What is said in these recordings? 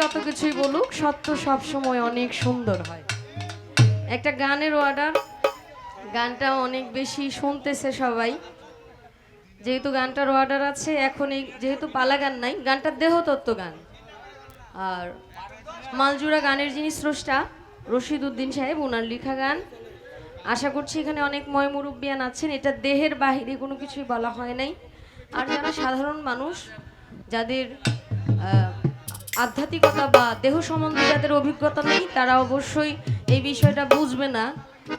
যত কিছুই বলুক, সত্য সব সময় অনেক সুন্দর হয়। একটা গানের অর্ডার গানটা অনেক বেশি শুনতেছে সবাই। যেহেতু গানটার অর্ডার আছে, এখন এই যেহেতু পালা গান নাই গানটার দেহতত্ত্ব গান। আর মালজুরা গানের যিনি স্রষ্টা, রশিদ উদ্দিন সাহেব ওনার লেখা গান। আশা করছি এখানে অনেক ময় মুরব্বিয়ান আছেন, এটা দেহের বাহিরে কোনো কিছুই বলা হয় নাই। আর যারা সাধারণ মানুষ, যাদের আধ্যাত্মিকতা বা দেহ সম্বন্ধে যাদের অভিজ্ঞতা নেই, তারা অবশ্যই এই বিষয়টা বুঝবে না।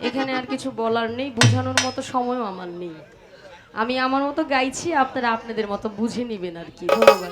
এখানে আর কিছু বলার নেই, বোঝানোর মতো সময়ও আমার নেই। আমি আমার মতো গাইছি, আপনারা আপনাদের মতো বুঝে নেবেন আর কি। ধন্যবাদ।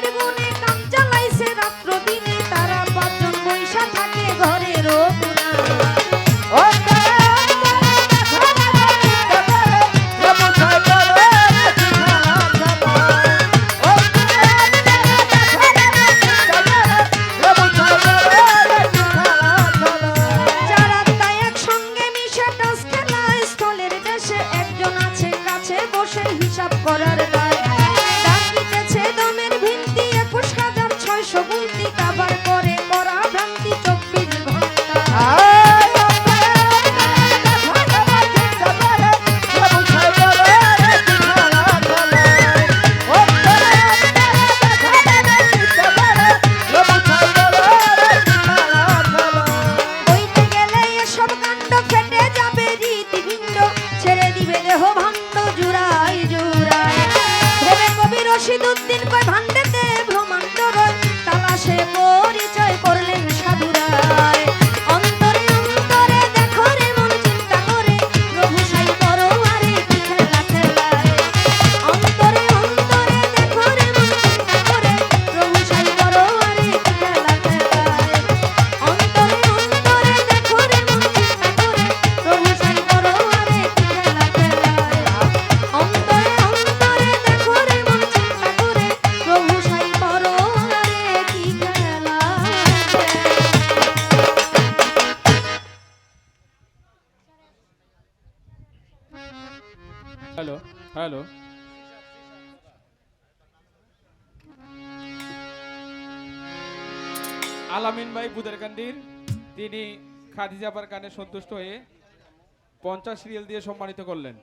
incredible. হ্যালো আলামিন ভাই বুদেরকান্দির তিনি খাদিজাবার গানে সন্তুষ্ট হয়ে পঞ্চাশ রিয়েল দিয়ে সম্মানিত করলেন।